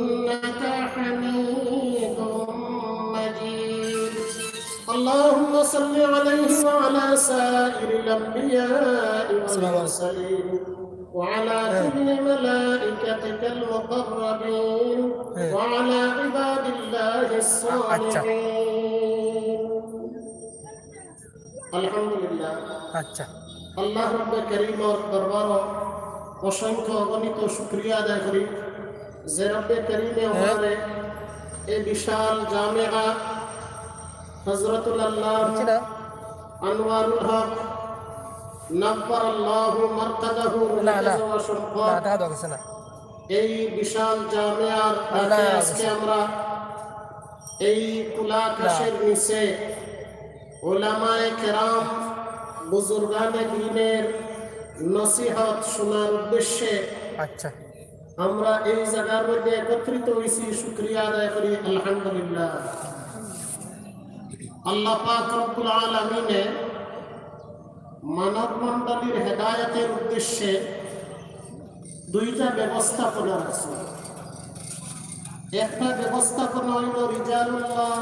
إنك حميد مجيد اللهم صل عليه وعلى سائر الأنبياء والمرسلين وعلى كل ملائكتك المقربين وعلى عباد الله الصالحين الحمد لله আচ্ছা আল্লাহ রব্বে করিমর দরবার অসংখ্য অগণিত শুক্রিয়া আদায় করি যে রব্বে করিমে আমারে এই বিশাল জামেয়া হজরতুল আল্লাহ আনোয়ারুল হক নব্বর আল্লাহ মার্তাদাহু এই বিশাল জামেয়ার আজকে আমরা এই কুলা আকাশের নিচে ওলামায়ে কেরাম বুজুর্গানে দিনের নসিহত শোনার উদ্দেশ্যে আচ্ছা। আমরা এই জায়গার মধ্যে একত্রিত হয়েছি, শুক্রিয়া আদায় করি, আলহামদুলিল্লাহ। আল্লাহ পাক রব্বুল মানব মণ্ডলীর হেদায়তের উদ্দেশ্যে দুইটা ব্যবস্থাপনা আছে। একটা ব্যবস্থাপনা হইল রিজালুল্লাহ,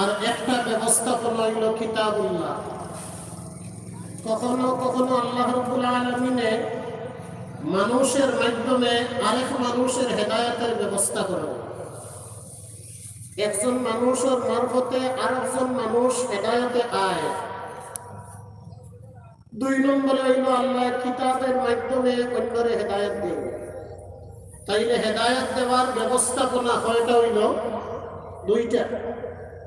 আর একটা ব্যবস্থাপনা হইল কিতাবুল্লাহ। কখনো কখনো আল্লাহ রব্বুল আলমিনে মানুষের মাধ্যমে আরেক মানুষের হেদায়তের ব্যবস্থা করে। একজন মানুষের মারফতে আরেকজন মানুষ হেদায়তে আয়। দুই নম্বরে হইল আল্লাহ কিতাবের মাধ্যমে অন্যরে হেদায়ত দেন। তাইলে হেদায়ত দেওয়ার ব্যবস্থাপনা কয়টা হইল? দুইটা।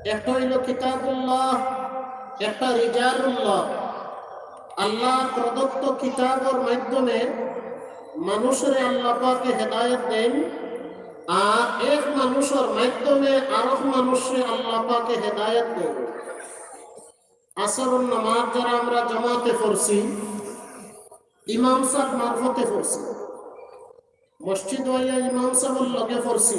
একটা হইল কিতাবুল্লাহ, একটা রিজালুল্লাহ আল্লাহ প্রদত্ত কিতাবের মাধ্যমে মানুষের আল্লাহ পাকে হেদায়ত দেন, আর এক মানুষের মাধ্যমে আরেক মানুষের আল্লাহ পাকে হেদায়ত দেন। আসরুন নামাজ যারা আমরা জমাতে পড়ছি, ইমাম সাহেব মারফতে পড়ছি, মসজিদ হইয়া ইমাম সাহেবের লগে পড়ছি।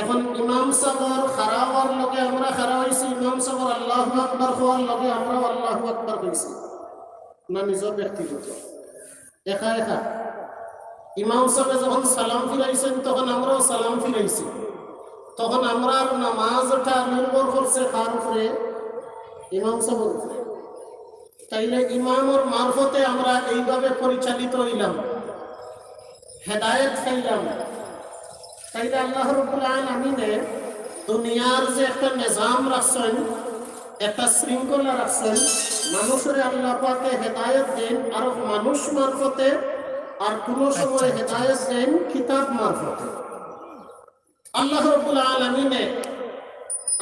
এখন ইমাম সাহেবের খারাওয়ার লগে আমরা খারা হয়েছি ইমাম সাহেবের আল্লাহ আকবার হওয়ার লগে আমরা আল্লাহ আকবার হয়েছি না, নিজের ব্যক্তিগত। একা একা। ইমাম সাহেব যখন সালাম ফিরাইছেন, তখন আমরাও সালাম ফিরাইছি। তখন আমরা নামাজ নামাজটা নির্ভর করছে কার উপরে? ইমাম সাহেবের উপরে। তাইলে ইমামর মারফতে আমরা এইভাবে পরিচালিত হইলাম। হেদায়েত খাইলাম তাইলে আল্লাহ রব্বুল আলামিনে দুনিয়ার যে একটা নিজাম রাখছেন, একটা শৃঙ্খলা রাখছেন, মানুষের আল্লাহ পাকে হেদায়েত দেন, আর মানুষ মারফতে আর কোন সময় হেদায়েত দেন কিতাব মারফতে। আল্লাহ রব্বুল আলামিনে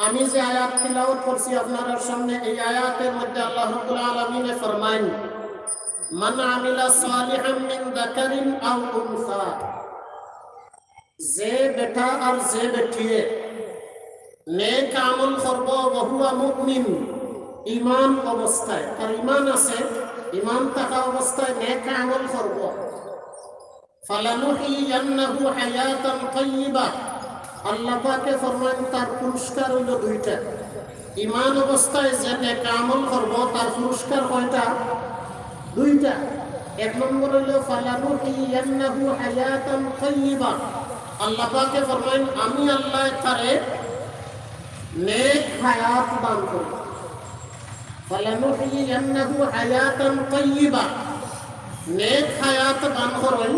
আমি যে আয়াত তিলাওয়াত করছি আপনার সামনে এই আয়াতের মধ্যে আল্লাহ রব্বুল আলামিনে ফরমাইন মান আমিলা সালিহান মিন যাকারিন আও উনসা। যে বেটা আর যে বেটিয়ে নেক আমল করব বহুয়া মুমিন ইমান অবস্থায়। তার ইমান আছে ইমান থাকা অবস্থায় নেক আমল করব। আল্লাহ পাকে ফরমান তার পুরস্কার হইল দুইটা। ইমান অবস্থায় যে নেক আমল করব, তার পুরস্কার কয়টা? দুইটা। এক নম্বর হইল ফালানুহিয়ান্নাহু হায়াতান তাইয়্যিবা আল্লাহ পাকে ফরমান আমি আল্লাহ তারে নেক হায়াত দান করব। ফালানুহিয়ান্নাহু হায়াতান তাইয়্যিবা নেক হায়াত দান করবেন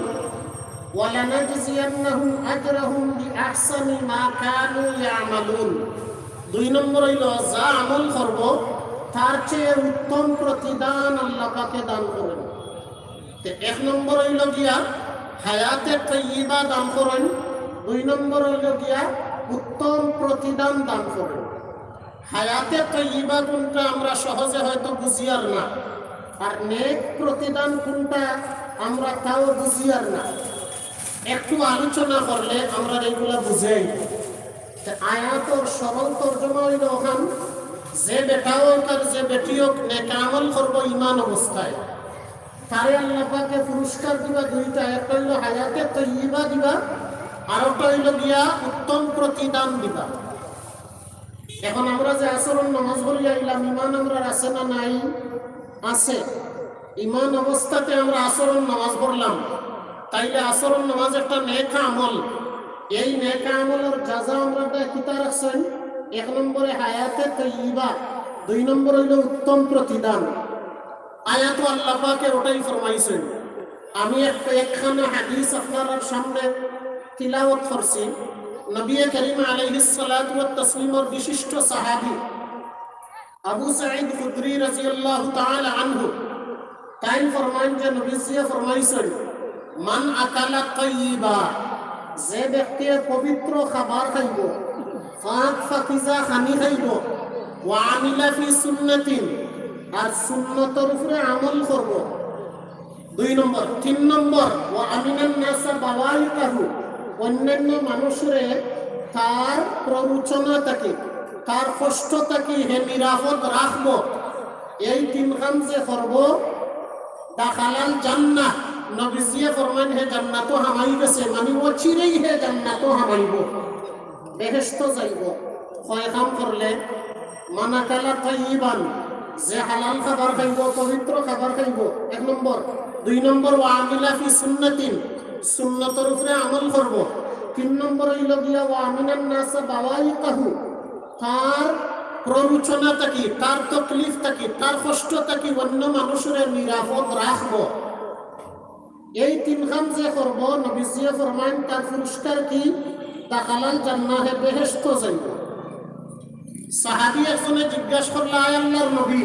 ওয়ালানাজজিয়ান্নাহুম আজরাহুম বিআহসানি মা কানু ইয়ামালুন। দুই নম্বর হইল, যা আমল করব, তার চেয়ে উত্তম প্রতিদান আল্লাহ পাকে দান করেন। তো এক নম্বর হইল গিয়া, হায়াতে তৈবা দান করেন। দুই নম্বর হইল গিয়া, উত্তম প্রতিদান দান করেন। হায়াতে তৈবা কোনটা আমরা সহজে হয়তো বুঝিয়ার না, আর নেক প্রতিদান কোনটা আমরা তাও বুঝিয়ার না। একটু আলোচনা করলে আমরা এগুলা বুঝাই। আয়াতর সরল তর্জমা ওখান, যে বেটা হোক আর যে বেটি হোক, নেক করব ইমান অবস্থায়। তারে আল্লাহ পাকে পুরস্কার দিবা, দুইটা, একটা হইল হায়াতে তৈবা দিবা, আর একটা হইল উত্তম প্রতিদান দিবা। এখন আমরা যে আচরণ নামাজ পড়ি, আইলাম, ইমান আমরা আছে না নাই? আছে। ইমান অবস্থাতে আমরা আচরণ নামাজ পড়লাম। তাইলে আসরণ নামাজ একটা নেকা আমল। এই নেকা আমলের যাজা আমরা কিতা রাখছেন, এক নম্বরে হায়াতে তৈবা দুই নম্বর হইল উত্তম প্রতিদান। আয়াত আল্লাহ ওটাই ফরমাইছেন। আমি একটা একখানা হাদিস আপনার সামনে তিলাওয়াত করছি। নবী করিম আলাইহিস সালাতু ওয়াত তাসলিমের বিশিষ্ট সাহাবী আবু সাঈদ খুদরি রাদিয়াল্লাহু তাআলা আনহু, তাই ফরমান যে নবী ফরমাইছেন মান আকালা তাইয়িবা, যে ব্যক্তি পবিত্র খাবার খাইব, ফাঁক ফাকিজা খানি খাইব ওয়া আমিলা ফি সুন্নাতিন, আর সুন্নতর উপরে আমল করব। দুই নম্বর, তিন নম্বর, ও আমিনান নাসা বাবাই কাহু অন্যান্য মানুষরে তার প্ররোচনা থাকে তার কষ্ট থাকে হে নিরাপদ রাখব। এই তিন কাম যে করব দাখালাল জান্নাহ নবীজিয়ে ফরমান হে জান্নাতও হামাই গেছে মানে ও চিরেই হে জান্নাতও হামাইব বেহেস্ত যাইব। কয় কাম করলে মানাকালা তাইবান যে হালাল খাবার খাইব, পবিত্র খাবার খাইব। এক নম্বর। দুই নম্বর ও আমিলা ফি সুন্নাতিন, সুন্নতর উপরে আমল করব। তিন নম্বর হইল গিয়া ও আমিনান নাসা বাওয়াই কাহু তার প্ররোচনা থাকি, তার তকলিফ থাকি, তার কষ্ট থাকি, অন্য মানুষের নিরাপদ রাখব। এই তিন কাম যে করব নবীজিয়ে ফরমান তার পুরস্কার কি? দাখালাল জান্নাহে বেহেশত যাইব সাহাবী একজনে জিজ্ঞাসা করল আল্লাহর নবী,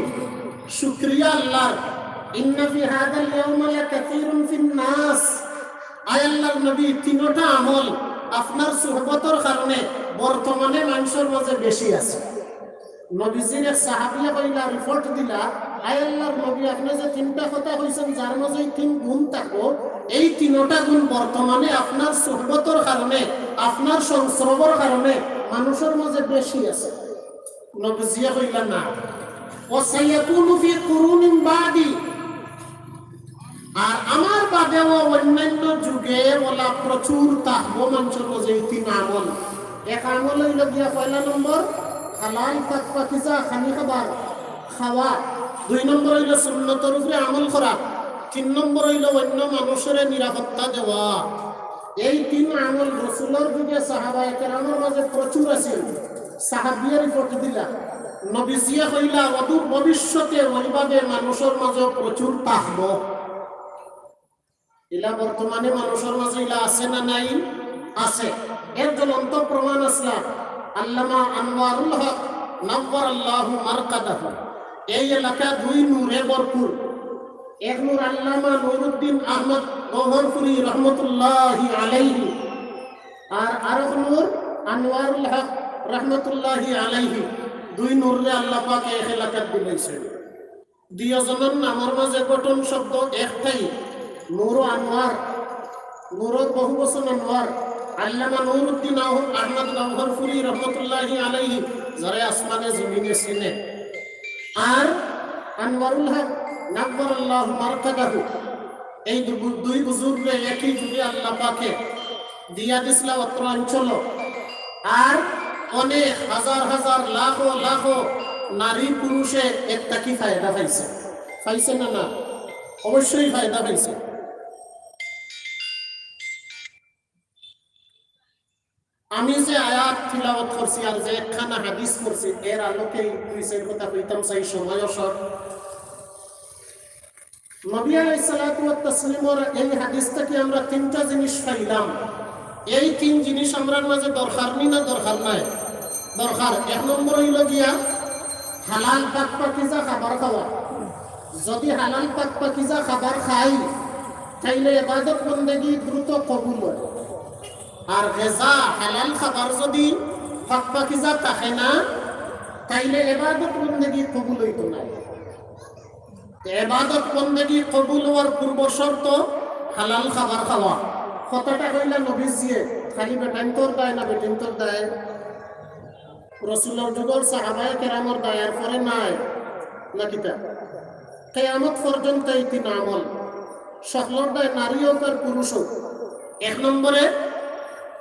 শুকরিয়া আল্লাহর। ইন্না ফি হাদাল ইয়াউমা লাকাসীরুন ফিন নাস আয় আল্লাহর নবী, তিনটা আমল আপনার সুহবতর কারণে বর্তমানে মানুষের মাঝে বেশি আছে। নবীজির সাহাবিয়া কইলা, রিপোর্ট দিলা আয় নবী আপনি যে তিনটা কথা কইছেন যার মাঝে তিন গুণ থাকো এই তিনটা গুণ বর্তমানে আপনার সুহবতর কারণে, আপনার সংস্রবর কারণে মানুষের মাঝে বেশি আছে। নবজিয়া কইলা না। ও সাইয়াকুনু ফি কুরুনিন বাদি। আর আমার বাদেও অন্যান্য যুগে ওলা প্রচুর তাহব মানুষের মাঝে এই তিন আমল। এক আমল হইল গিয়া পয়লা নম্বর, হালাল পাক পাকিজা খানি খাবার, খাওয়া। দুই নম্বর হইল সুন্নতর উপরে আমল করা, তিন নম্বর হইল অন্য মানুষের নিরাপত্তা দেওয়া। এই তিন আমল রসুলের যুগে সাহাবা কেরামের মাঝে প্রচুর আছে। সাহাবিয়া রিপোর্ট দিলা নবীজিয়া কইলা অদূর ভবিষ্যতে ওইভাবে মানুষের মাঝে প্রচুর তাহব। ইলা বর্তমানে মানুষের মাঝে ইলা আছে না নাই? আছে। এর জ্বলন্ত প্রমাণ আসলা আল্লামা আনোয়ারুল হক নব্বর আল্লাহ মারকাদাহু। এই এলাকা দুই নূরে ভরপুর। এক নূর আল্লামা নুরুদ্দিন আহমদ গহরপুরি রহমতুল্লাহি আলাইহি আর আরেক নূর আনোয়ারুল হক রহমতুল্লাহি আলাইহি। দুই নূরে আল্লাহ পাক এক এলাকাত দিলাইছে দুইজনের নামের মাঝে গঠন শব্দ একটাই, নূর আনোয়ার। নূর বহু বছর আনোয়ার। আল্লামা নুরুদ্দিন আহমদ গহরপুরি রহমতুল্লাহি আলাইহি, যারা আসমানে, জমিনে চিনে আর আনোয়ারুল হক নাকবর আল্লাহ মারকাদাহু এই দুই বুজুর্গে একই যুগে আল্লাহ পাকে দিয়া দিছিল অত্র অঞ্চল আর অনেক হাজার হাজার লাখ লাখ নারী পুরুষে একটা কি ফায়দা পাইছে? পাইছে না না? অবশ্যই ফায়দা পাইছে। আমি যে নাই এক হালাল পাক পাকিজা যদি হালাল পাক পাকিজা খাবার খাই, তাইলে এবাদত বন্দেগি দ্রুত কবুল হয়। আর গেজা হালাল খাবার যদি পাক পাকিজা থাকে না, তাইলে এবাদত বন্দেগি কবুল হইতো না। এবাদত বন্দেগি কবুল হওয়ার পূর্ব শর্ত হালাল খাবার খাওয়া। কথাটা কইলা নবীজিয়ে, খালি বেটাইন্তর দেয় না বেটিন্তর দেয়। রসুলের যুগর সাহাবায় কেরামর দায়ের পরে নাই, না কিতা? কেয়ামত পর্যন্ত এই তিন আমল। সকলের দায় নারী হোক আর পুরুষ হোক। এক নম্বরে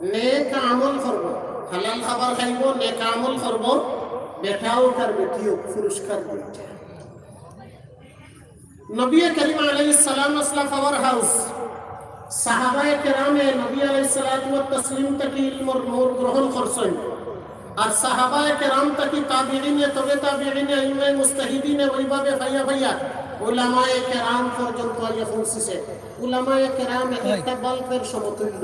নেক আমল করব। হালাল খাবার খাইব নেক আমল করব। বেটাও তার বেটিও পুরস্কার দিচ্ছে নবী করিম আলাইহিস সালাম আসলাম পাওয়ার হাউস সাহাবায়ে কেরামে নবী আলাইহিস সালাতু ওয়াত তাসলিম তাকি ইলমর নূর গ্রহণ করছেন। আর সাহাবায়ে কেরাম তাকি তাবিঈনে তবে তাবিঈনে ইলমে মুস্তাহিদিনে ওইভাবে ভাইয়া ভাইয়া উলামায়ে কেরাম পর্যন্ত আইয়া পৌঁছেছে। উলামায়ে কেরাম এক একটা বাল্বের সমতুল্য।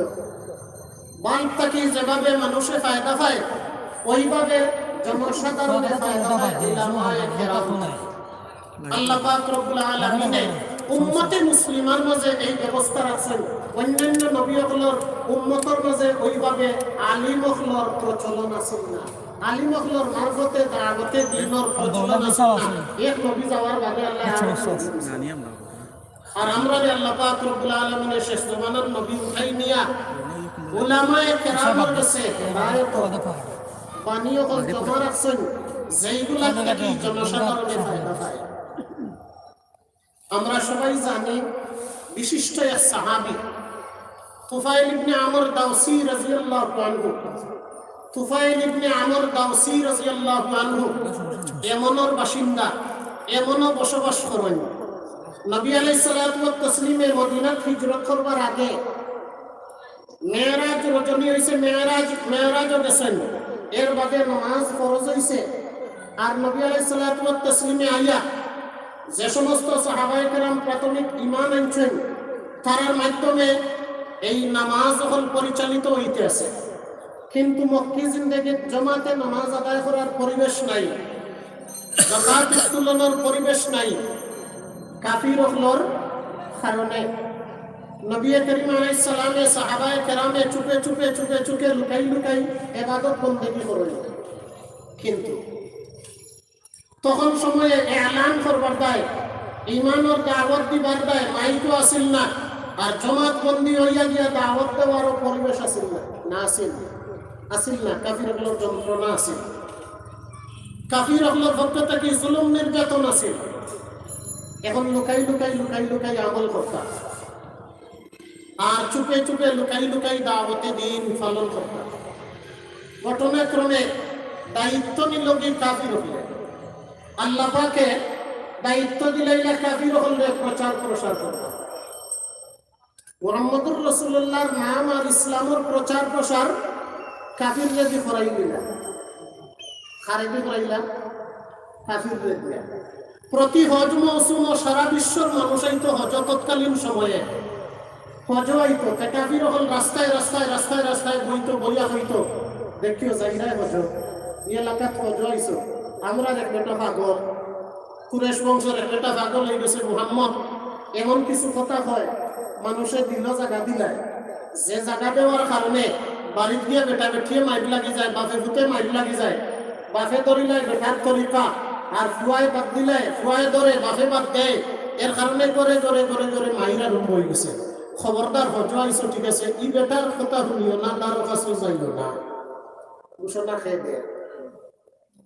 বাল্ব থেকে যেভাবে মানুষে ফায়দা পায় ওইভাবে জনসাধারণে ফায়দা পায় আল্লাহ পাক রব্বুল আলামিন উম্মতে মুসলিমার মাঝে এই ব্যবস্থা রাখছেন। অন্যান্য নবীগুলোর উম্মতর মাঝে ওইভাবে আলিমখলর প্রচলন আছে না। আলিমখলর মারফতে দাওয়াতে দিনের প্রচলন আছে এক নবী যাওয়ার বাদে আল্লাহ আর আমরা আল্লাহ পাক রব্বুল আলামিনের শেষ জমানার নবী উঠাই নিয়া উলামায়ে কেরামের কাছে রায়ত বানিয়ে হল জমা রাখছেন যেইগুলা থেকে জনসাধারণে ফায়দা পায়। আমরা সবাই জানি বিশিষ্ট এক সাহাবী তুফাইল ইবনে আমর দাউসি রাদিয়াল্লাহু আনহু তুফাইল ইবনে আমর দাউসি রাদিয়াল্লাহু আনহু এমনর বাসিন্দা এমনও বসবাস করেন। নবী আলাইহিস সালাতু ওয়াত তাসলিমে মদিনাত হিজরত করবার আগে মেয়েরাজ রজনী হইছে, মেয়েরাজ, মেয়েরাজও গেছেন। এর বাদে নামাজ ফরজ হইছে। আর নবী ওয়াত তাসলিমে আইয়া যে সমস্ত সাহাবায়ে কেরাম প্রাথমিক ইমান আনছেন তার মাধ্যমে এই নামাজ এখন পরিচালিত হইতে আছে। কিন্তু মক্কি জিন্দেগির জমাতে নামাজ আদায় করার পরিবেশ নাই জাকাত উত্তোলনের পরিবেশ নাই, কাফির হলোর কারণে। নবী করিম আলাইহিস সালামে, সাহাবায়ে কেরামে চুপে চুপে চুপে চুপে লুকাই লুকাই ইবাদত বন্দেগী করেন কিন্তু তখন সময়ে এলান করবার দায় ইমানের দাওয়াত দিবার দায় মাইকও আসিল না, আর জমাত বন্দি হইয়া গিয়া দাওয়াত দেওয়ারও পরিবেশ আসিল না না আসিল আসিল না, কাফির হলোর যন্ত্রণা আসিল। কাফির হলোর পক্ষ থেকে জুলুম নির্যাতন আসিল। এখন লুকাই লুকাই লুকাই লুকাই আমল করতাম। আর চুপে চুপে লুকাই লুকাই দাওয়াতে দিন পালন করতাম ঘটনাক্রমে দায়িত্ব নিল কি কাফির হইলেন আল্লাহ পাকে দায়িত্ব দিলাইলা কাফির হলে প্রচার প্রসার করবে মোহাম্মদুর রসুল্লাহর নাম আর ইসলামের প্রচার প্রসার কাফির যদি করাই দিলা খারেদি করাইলা কাফির প্রতি হজ মৌসুম সারা বিশ্বর মানুষ আইতো হজ তৎকালীন সময়ে হজ আইতো কাফির হল রাস্তায় রাস্তায় রাস্তায় রাস্তায় বইতো, বইয়া হইতো। দেখিও যাইরাই হজ এই এলাকাত হজ আইছো? আমরা এক বেটা পাগল। কুরেশ বংশের এক বেটা পাগল হয়ে গেছে মুহাম্মদ। এমন কিছু কথা হয় মানুষে দিল জায়গা দিলায়। যে জায়গা দেওয়ার কারণে বাড়িত গিয়ে বেটা বেঠিয়ে মাইট লাগি যায়, বাপে ভূতে মাইট লাগি যায়। বাপে ধরিলাই বেটার তরিকা আর ফুয়ায় বাদ দিলে, ফুয়ায় ধরে বাপে বাদ দেয়। এর কারণে করে করে করে করে মাইরা রূপ হয়ে গেছে। খবরদার হজো আইসো ঠিক আছে, ই বেটার কথা শুনিও না, তার কাছে যাইও না। ঘোষণা খেয়ে দেয়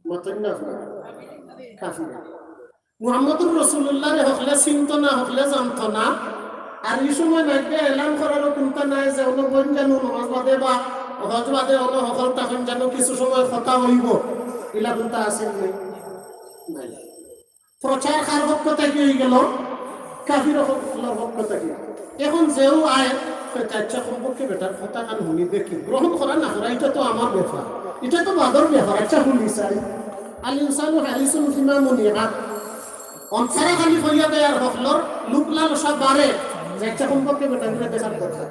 মতন না কাফিরা। মুহাম্মদুর হকলে চিন্ত না, হকলে জানত না। আর এই সময় নাইকে এলান করারও চিন্তা নাই যে অন্য বইন জানো, নমাজ বাদে বা হজ বাদে অন্য সকল তখন জানো, কিছু সময় কথা হইব। ইলা চিন্তা আছিল নাই। প্রচার কার পক্ষ থেকে হয়ে গেল? কাফির পক্ষ থেকে এখন যেও আয় চার্চা সম্পর্কে বেটার কথা কান শুনি দেখি। গ্রহণ করা না করা, এটা তো আমার ব্যাপার। এটা তো বাদর ব্যাপার আচ্ছা শুনি চাই। আল ইনসানু হালিসুন ফিমা মুনিহা অন্তরা খালি করিয়া দেয় আর হকলর লুকলাল সব বাড়ে। একটা সম্পর্কে বেটা করে দেখার কথা।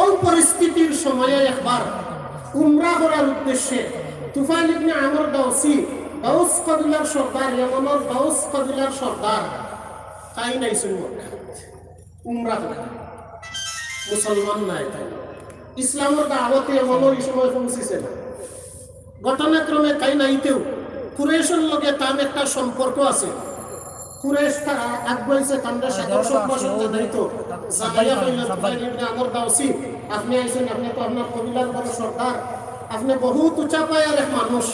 ওই পরিস্থিতির সময়ে একবার উমরা করার উদ্দেশ্যে তুফাইল ইবনে আমর দাউসি, দাউস কবিলার সর্দার ইয়ামনের দাউস কবিলার সর্দার তাই নাই শুনব উমরা করে মুসলমান নাই তাই। ইসলামের দাওয়াতে এই সময় পৌঁছিছে না। ঘটনাক্রমে তাই নাইতেও কুরেশের লগে তার একটা সম্পর্ক আছে। কুরেশ তারা আগুয়াইছে তান্ডা সাদর সম্ভাষণ জানাইতো জানাইয়া কইল তুফাইল দাওসি আপনি আইছেন আপনি তো আপনার কবিলার বড় সর্দার। আপনি বহুত উঁচা পায়ার এক মানুষ।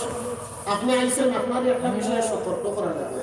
আপনি আইছেন আপনার একটা বিষয়ে সতর্ক করা লাগবে।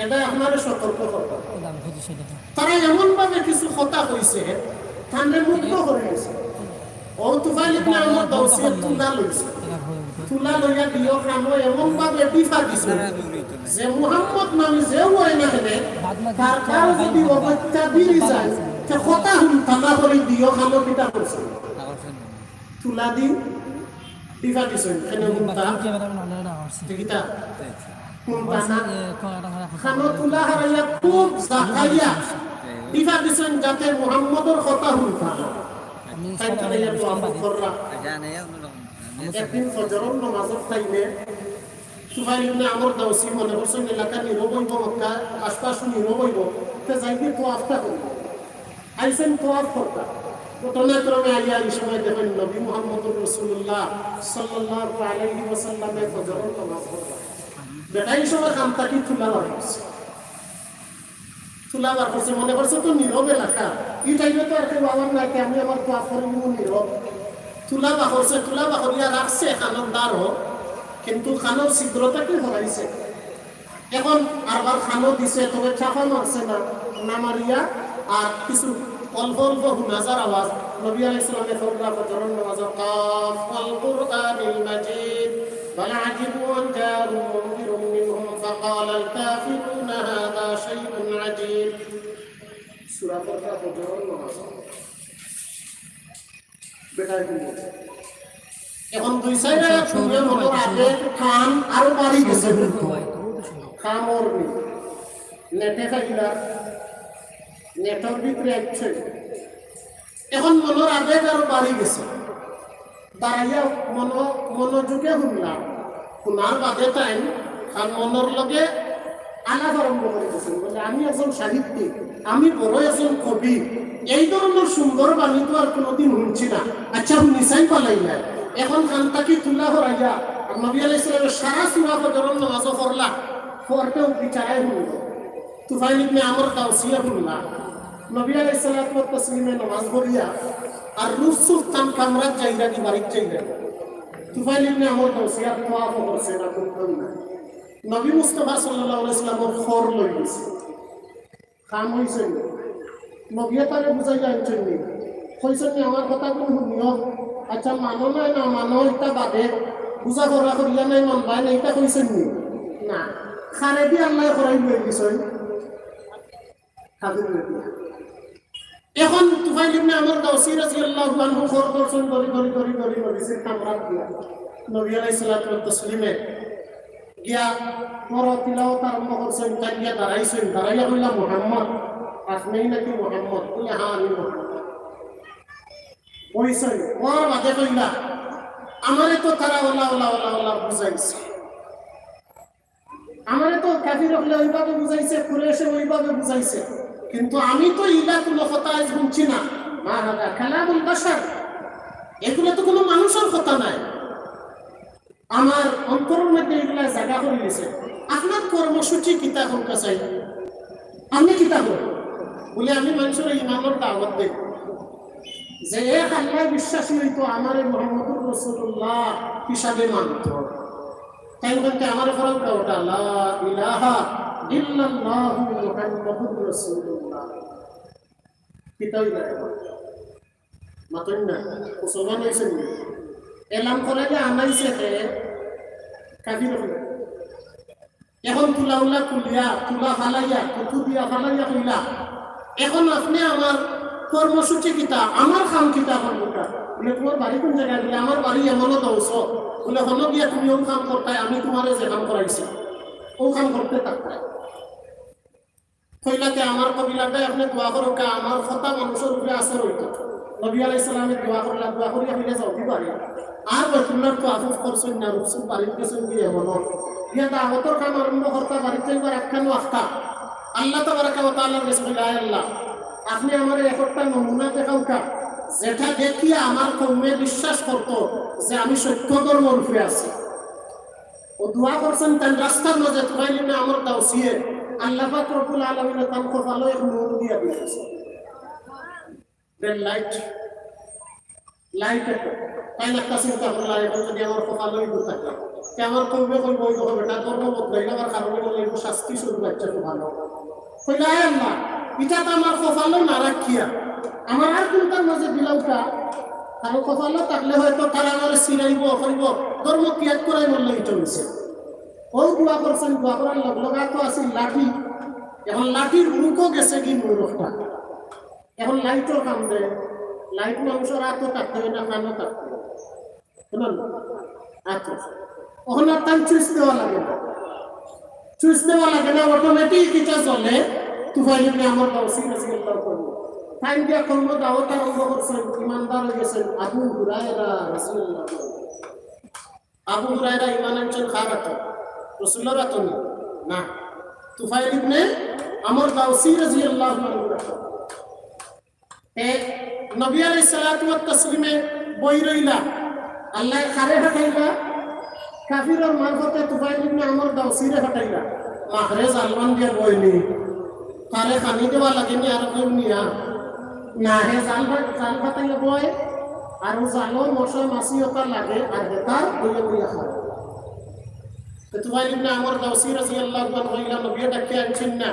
এটা আপনারে সতর্ক করতে তারা এমন ভাবে কিছু কথা কইছে তাহলে মুক্ত করে গেছে। ও তুফাইল ইবনে আমর দাউসিয়া তুলা লইছে। হয়ে তুলা লইয়া দিও কাম এমন ভাবে বিফা দিছে। যে মুহাম্মদ নামে যে হয় না হেনে তার কার যদি অবত্যা বিরি যায় তে কথা হুন তালা করে দিও কাম কিতা করছে তুলা দি বিফা দিছে এনে হুনতা কে খুব জাকাইয়া দিছেন যাতে মুহাম্মদের কথা হুনতা তাই তারা কররা একদিন ফজরের নামাজের টাইমে সুহাইল ইবনে আমর দাউসি মনে করছেন এলাকা নিরবইব মক্কা আশপাশ নিরবইব তে যাইবি তোয়াফটা করব আইসেন তোয়াফ করতা ঘটনা ক্রমে আইয়া এই সময় দেখেন নবী মুহাম্মদুর রাসূলুল্লাহ সাল্লাল্লাহু আলাইহি ওয়াসাল্লামে ফজরের নামাজ পড়বা বেটা এই সময় কামটা কি তুলা বার করছে? তুলা বার করছে মনে করছে তো নীরব এলাকা। এই টাইমে তো আর কেউ আমার নাই আমি আমার তোয়াফ করে নীরব। তুলা বাহরছে তুলা বাহরিয়া রাখছে খানোর দ্বারও। কিন্তু খানোর ছিদ্রটাকে হরাইছে এখন আরবার খানো দিছে, তবে চাপা মারছে না না মারিয়া। আর কিছু অল্প অল্প হুনাজার আওয়াজ। নবী আলাইহিস সালামের ফররা ফজরন নামাজ কাফ ওয়াল কুরআনিল মাজিদ। بل عجبوا أن جاءهم منذر منهم فقال الكافرون هذا شيء عجيب سورة فجر فجر النماز বেটায় কিন্তু এখন দুই সাইডে তুমি মনোর আগে খান আরো বাড়ি গেছে কিন্তু খাম ওর নি নেটে থাকিলা নেটের ভিতরে আছে এখন মনোর আবেগ আরো বাড়ি গেছে দাঁড়াইয়া মন মনোযোগে শুনলাম শুনার বাদে টাইম আর মনের লগে আলাপ আরম্ভ করে দিয়েছেন বলে, আমি একজন সাহিত্যিক, আমি বড় একজন কবি। এই ধরনের সুন্দর বাণী তো আর কোনোদিন শুনছি না। আচ্ছা নিচাই পালাই না এখন কান্তাকি তুলা হরাইয়া আর নবী আলাই ইসলামের সারা সুরা ফজরের নামাজ করলা ফরকেও বিচারাই শুনল। তুফাইল ইবনে আমর তাওসিয়া শুনলা। নবী আলাই তাসলিমে নামাজ পড়িয়া আর রুস সুলতান কামরাত যাইরা দি বাড়িতে যাইরা। তুফাইল ইবনে আমর তাওসিয়া তোয়াফ করছে না কোন না নবী মুস্তাফা সাল্লাল্লাহু আলাইহি সাল্লামের খর লই গেছে কাম হইছে না নবীয়ে তারে বুঝাই আনছেন নি কইছেন নি আমার কথা কোন শুনিও আচ্ছা মানো নাই না মানো এটা বাদে বুঝা করা করিয়া নাই মন ভাই না এটা কইছেন নি না খারে আল্লাহ করাই লই গেছেন হাজির। এখন তুফাইল ইবনে আমর দাউসি রাদিয়াল্লাহু আনহু খর দর্শন করি করি করি করি নবীজির কামরাত দিয়া। নবী আলাইহিস সালাতু ওয়াস তাসলিমে গিয়া পর তিলাওয়াত আরম্ভ করছেন তাই গিয়া দাঁড়াইছেন। দাঁড়াইয়া কইলা, মুহাম্মদ আপনি নাকি মুহাম্মদ? বলে হ্যাঁ আমি মুহাম্মদ। বইছেন পর বাদে কইলা, আমারে তো তারা ওলা ওলা ওলা ওলা বুঝাইছে। আমারে তো কাফির হলে ওইভাবে বুঝাইছে কুরেশে ওইভাবে বুঝাইছে। কিন্তু আমি তো ইলা কোনো কথা আজ শুনছি না। মা বাশার, এগুলো তো কোনো মানুষের কথা নাই। আমার অন্তরের মধ্যে এগুলা জায়গা আপনার কর্মসূচি কিতা করতে চাই আপনি করেন বলে, আমি মানুষের ইমানের দাওয়াত দেব যে এক আল্লাহ বিশ্বাসী হইতো, আমার মোহাম্মদুর রসুল্লাহ হিসাবে মানত। তাই বলতে আমার ফরক ওটা লা ইলাহা ইল্লাল্লাহু মুহাম্মাদুর রাসূলুল্লাহ। কিতাই না মাতন না মুসলমান হইছেন না এলাম করে যে আনাইছে কাফির এখন তুলা উলা তুলিয়া তুলা ফালাইয়া কুতু দিয়া ফালাইয়া কইলা এখন আপনি আমার কর্মসূচি কিতা আমার খাম কিতা কর্মটা বলে তোমার বাড়ি কোন জায়গায় বলে আমার বাড়ি এমনও দৌস বলে হলো গিয়া তুমি ও কাম করতাই আমি তোমার যে কাম করাইছি ও কাম করতে থাকতাই কইলাতে আমার কবিলাটা আপনি দোয়া করো কা আমার কথা মানুষের উপরে আসর হইতো নবী আলাইহিস সালামে দোয়া করলা দোয়া করিয়া হইলে যাওতে পারে। আর বৈকুল্লার তো আফুফ করছেন না রুকসুন পারি গেছেন বলো ইয়া কাম আরম্ভ করতে, বাড়িতে একবার আল্লাহ তাবারাকা ওয়া বলে আল্লাহ, আপনি আমার একটা নমুনা দেখাও কা যেটা দেখিয়ে আমার কৌমে বিশ্বাস করতো যে আমি সত্য ধর্মর উপরে আছি। ও দোয়া করছেন তার রাস্তার তুমাইলি না আমার দাওসিয়ে আল্লাহ রব্বুল আলামিন তান কপালে এক নূর দিয়া দিয়েছে। লাইট লাইট তাই একটা চিন্তা করলাম এখন যদি আমার কপালে ইগু থাকে আমার কমবে কই বই দেখো বেটা ধর্ম বদলাই আমার কারণে বলে এগু শাস্তি শুরু আয় আল্লাহ, এটা তো আমার কপালে না রাখিয়া। আমার আর কোনটার মাঝে দিলাউটা কারও কপালে থাকলে হয়তো তারা আমার সিনাইব করিব ধর্ম ত্যাগ করাই বললে এটা হয়েছে ও দোয়া করছেন দোয়া করার লগ লগা তো আছে লাঠি। এখন লাঠির মুখও গেছে কি মুরুখটা এখন লাইটও কাম দেয় লাইট মানুষের হাতও থাকতে হবে না কানও থাকতে হবে শুনুন হাত ওখানে আর তার চুইস দেওয়া লাগে না। চুইস দেওয়া লাগে না অটোমেটিক এটা চলে। তুফাইল ইবনে আমর দাউসি রাদিয়াল্লাহু আনহু টাইম দিয়া কর্ম দাওয়াত আরম্ভ করছেন, ইমানদার গেছেন আবু হুরায়রা রাসূলুল্লাহ। আবু হুরায়রা ইমান আনছেন খারাত রাসূলুল্লাহ রাতুন না। তুফাইল ইবনে আমর দাউসি রাদিয়াল্লাহু আনহু। তে নবী আলাইহিস সালাতু বই রইলা। আল্লাহ খারে হাটাইলা কাফিরের মারফতে তুফাইল ইবনে আমর দাউসিরে হাটাইলা মাখরে জালমান দিয়ে বইনি তারে খানি দেওয়া লাগেনি আর কেউ নিয়া। না হে জাল জাল ভাতাইলে বয়। আর মশা মাছি ওটা লাগে আর বেতার বইয়া বইয়া খায়। তুফাইল ইবনে আমর দাউসি রাদিয়াল্লাহু আনহু ইলা নবী ডাকে আনছেন না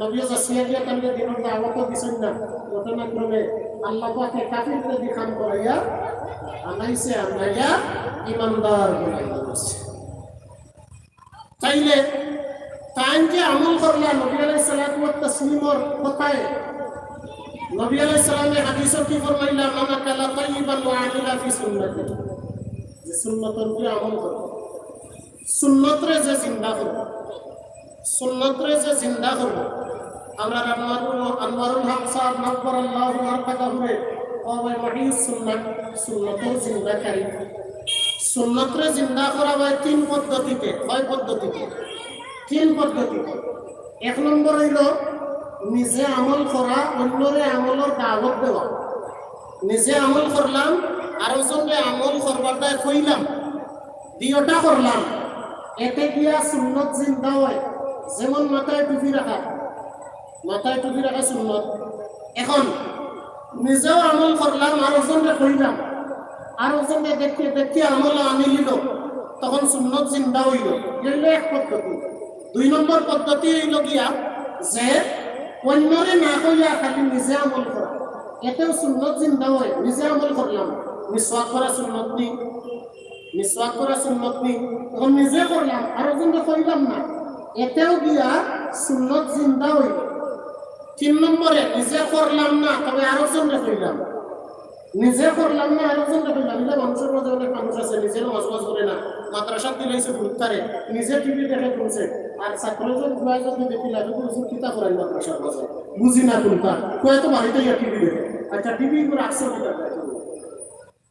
নবী জাসিয়া দিয়ে তাহলে দিনের দাওয়াত দিছেন না ঘটনাক্রমে আল্লাহ পাকে কাফিরদের দিখান করাইয়া আনাইছে আনাইয়া ইমানদার বানাইয়া তাইলে তাই যে আমল করলা নবী আলাইহিস সালাতু ওয়াত তাসলিমর কথায় নবী আলাইহিস সালামে হাদিসে কি ফরমাইলা মানা কালা তাইয়িবান ওয়া আমিলা ফি সুন্নতি যে সুন্নতের উপরে আমল করো সুন্নতরে যে জিন্দা করব সুন্নতরে যে জিন্দা করব আমরা আনোয়ারুল আনোয়ারুল হক সাহেব নকবর আল্লাহ মারকাদা হুরে কবে মহি সুন্নাত সুন্নতের জিন্দাকারী সুন্নতরে জিন্দা করা হয় তিন পদ্ধতিতে। কয় পদ্ধতিতে? তিন পদ্ধতিতে। এক নম্বর হইল নিজে আমল করা, অন্যরে আমলের দাওয়াত দেওয়া। নিজে আমল করলাম আর ওজনে আমল করবারটা কইলাম দিওটা করলাম। এতে গিয়া সুন্নত জিন্দা হয়। যেমন মাথায় টুপি রাখা। মাথায় টুপি রাখা সুন্নত। এখন নিজেও আমল করলাম আর ওজনে কইলাম। আর ওজনে দেখতে দেখতে আমল আনি নিল। তখন সুন্নত জিন্দা হইল। এল এক পদ্ধতি। দুই নম্বর পদ্ধতি হইল গিয়া যে অন্যরে না কইয়া খালি নিজে আমল করা। এতেও সুন্নত জিন্দা হয়। নিজে আমল করলাম। মিসওয়াক করা সুন্নত নেই। মিসওয়াক করা সুন্নত নেই তখন নিজে করলাম আর ওজনে কইলাম না। এতেও গিয়া সুন্নত জিন্দা হইল তিন নম্বরে নিজে করলাম না, তবে আরও জনে কইলাম। নিজে করলাম না আরও জনে কইলাম। এটা মানুষের মধ্যে অনেক মানুষ আছে নিজের মজমজ করে না। মাদ্রাসা দিলাইছে ভুলতারে নিজে টিভি দেখে শুনছে। আর ছাত্রজন খুয়াই যদি দেখি লাগে তো কিতা করাই মাদ্রাসার মাঝে বুঝি না কোনটা তো বাড়িতে ইয়া টিভি দেখে। আচ্ছা টিভি করে আসছে কোথা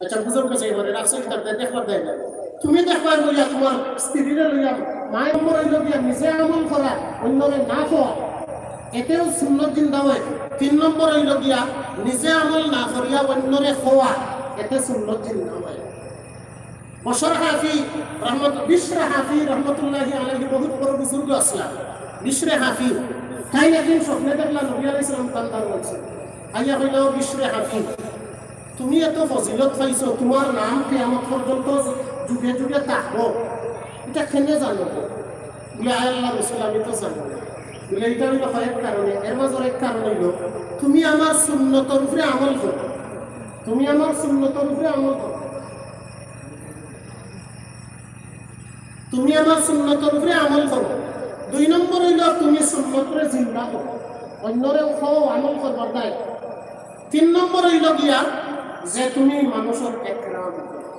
আচ্ছা বুঝার কাছে এবারে রাখছে কিতাব দেখবার দেয় না তুমি দেখবার লইয়া তোমার স্ত্রীরে লইয়া মায়ের মরে লইয়া নিজে আমল করা, অন্যরে না খাওয়া এতেও সুন্নত জিন্দা হয়। তিন নম্বর হইল গিয়া, নিজে আমল না করিয়া অন্যরে খোয়া, এতে সুন্নত জিন্দা হয়। বসর হাফি রহমত বিশরে হাফি রহমতুল্লাহি আলাইহি বহুত বড় বুজুর্গ আসলাম। বিশরে হাফি তাই একদিন স্বপ্নে দেখলাম নবী আলাইহিস সালাম কান্দার বলছে আইয়া হইল বিশরে হাফি তুমি এত ফজিলত পাইছো তোমার নাম কেয়ামত পর্যন্ত যুগে যুগে থাকব এটা কেনে জানো? বলে আল্লাহ রসুল আমি তো জানো। বলে এটা হইল কয়েক কারণে এর মাঝের এক কারণ হইল তুমি আমার শূন্যতর উপরে আমল করো তুমি আমার শূন্যতর উপরে আমল করো তুমি আমার সুন্নতর উপরে আমল করো দুই নম্বর হইল তুমি সুন্নতরে জিন্দা করো অন্যরে খাও আমল করবার দায় তিন নম্বর হইল গিয়া যে তুমি মানুষের একরাম করো।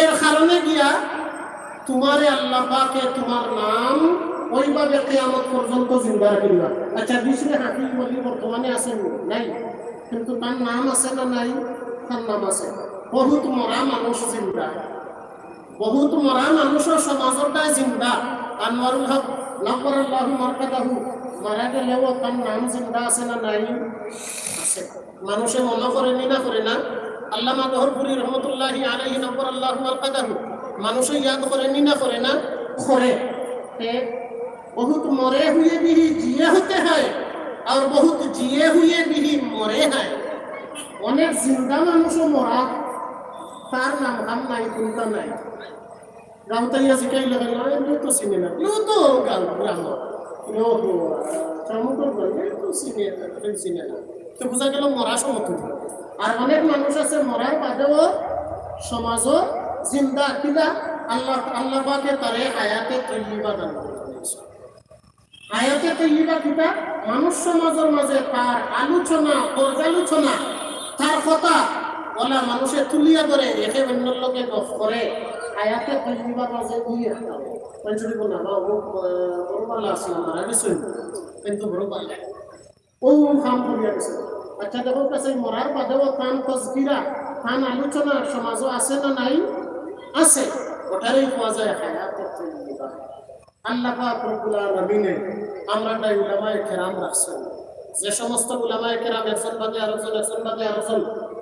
এর কারণে গিয়া তোমারে আল্লাহ পাকে তোমার নাম ওইভাবে কেয়ামত পর্যন্ত জিন্দা রাখিবা আচ্ছা বিষ্ণু হাফিজ বলি বর্তমানে আছেন নাই? কিন্তু তার নাম আছে না নাই? তার নাম আছে। বহুত মরা মানুষ জিন্দা। বহুত মরা মানুষের সমাজটাই জিন্দা। আনোয়ারুল হক নকর আল্লাহ মর্কাদাহু। মারা গেলেও তার নাম জিন্দা আছে না নাই, আছে। মানুষে মনে করে না করে না। আল্লামা গহরপুরি রহমতুল্লাহি আলাইহি নব্বর আল্লাহ আলকাদাহু মানুষে ইয়াদ করে না করে না, করে। বহুত মরে হুয়ে বিহি, জিয়ে হতে হয়। আর বহুত জিয়ে হুয়ে বিহি, মরে হয়। অনেক জিন্দা মানুষও মরা। তার নাম হাম নাই চিন্তা নাই? গাঁওতাইয়া শিখাইলে তো চিনি না তো গাঁও গ্রাম। চামুকর বলবে তো চিনি চিনি না। তো বোঝা গেল মরা সমতুল আর অনেক মানুষ আছে মরার বাদেও সমাজও জিন্দা কিনা আল্লাহ আল্লাহ পাকে তারে হায়াতে তৈবা দান করেছে আয়াতে তৈবা কিতা? মানুষ সমাজের মাঝে তার আলোচনা, পর্যালোচনা, তার কথা বলা, মানুষে তুলিয়া ধরে একে অন্যের লোকে গফ করে আয়াতে তৈবার মাঝে গেছে কিন্তু ও কাম করিয়া গেছে আচ্ছা দেখো, কাছে মরার বাদেও তান তান আলোচনা আছে না নাই? আছে। ওটারই পাওয়া যায় হায়াতে আল্লাহ পাক আমরা তাই রাখছেন। যে সমস্ত উলামায়ে কেরাম একজন বাদে আরেকজন, একজন বাদে আরেকজন